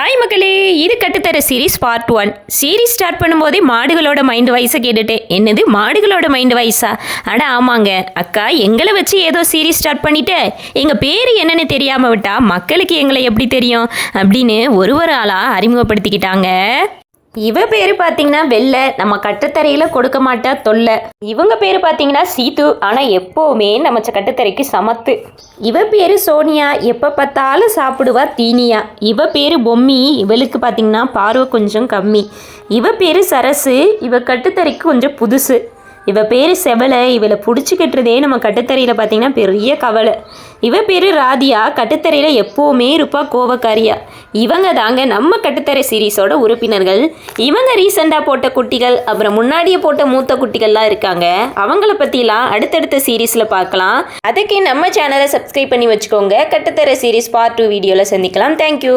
Hi மக்களே இது கட்டுத்தர series part one series start பண்ணும்போதே மாடுகளோட மைண்ட் வாய்ஸை கேட்டுட்டேன். என்னது மாடுகளோட மைண்ட் வாய்ஸா அட ஆமாங்க. அக்கா எங்களை வச்சு ஏதோ சீரிஸ் ஸ்டார்ட் பண்ணிட்டு. எங்கள் பேர் என்னன்னு தெரியாமல் விட்டா மக்களுக்கு எங்களை எப்படி தெரியும்? அப்படின்னு ஒரு ஒரு ஆளாக அறிமுகப்படுத்திக்கிட்டாங்க. இவ பேர் பார்த்தீங்கன்னா வெள்ளை. நம்ம கட்டுத்தரையில் கொடுக்க மாட்டா தொல்லை. இவங்க பேர் பார்த்தீங்கன்னா சீத்து ஆனால் எப்போவுமே நம்ம ச- கட்டுத்தரைக்கு சமத்து. இவ பேர் சோனியா. எப்போ பார்த்தாலும் சாப்பிடுவா தீனியா. இவ பேர் பொம்மி. இவளுக்கு பார்த்தீங்கன்னா பார்வை கொஞ்சம் கம்மி. இவ பேர் சரசு. இவ கட்டுத்தறைக்கு கொஞ்சம் புதுசு. இவ பேர் செவலை இவளை பிடிச்சிக்கிட்டுறதே நம்ம கட்டுத்தரையில் பார்த்தீங்கன்னா பெரிய கவலை. இவ பேர் ராதியா கட்டுத்தரையில் எப்போவுமே இருப்பா கோவக்காரியா. இவங்க தாங்க நம்ம கட்டுத்தரை சீரீஸோட உறுப்பினர்கள். இவங்க ரீசெண்டாக போட்ட குட்டிகள் அப்புறம் முன்னாடியே போட்ட மூத்த குட்டிகள்லாம் இருக்காங்க. அவங்கள பற்றிலாம் அடுத்தடுத்த சீரீஸில் பார்க்கலாம் அதுக்கே நம்ம சேனலை சப்ஸ்கிரைப் பண்ணி வச்சுக்கோங்க. கட்டுத்தரை சீரீஸ் பார்ட் டூ வீடியோவில் சந்திக்கலாம். தேங்க்யூ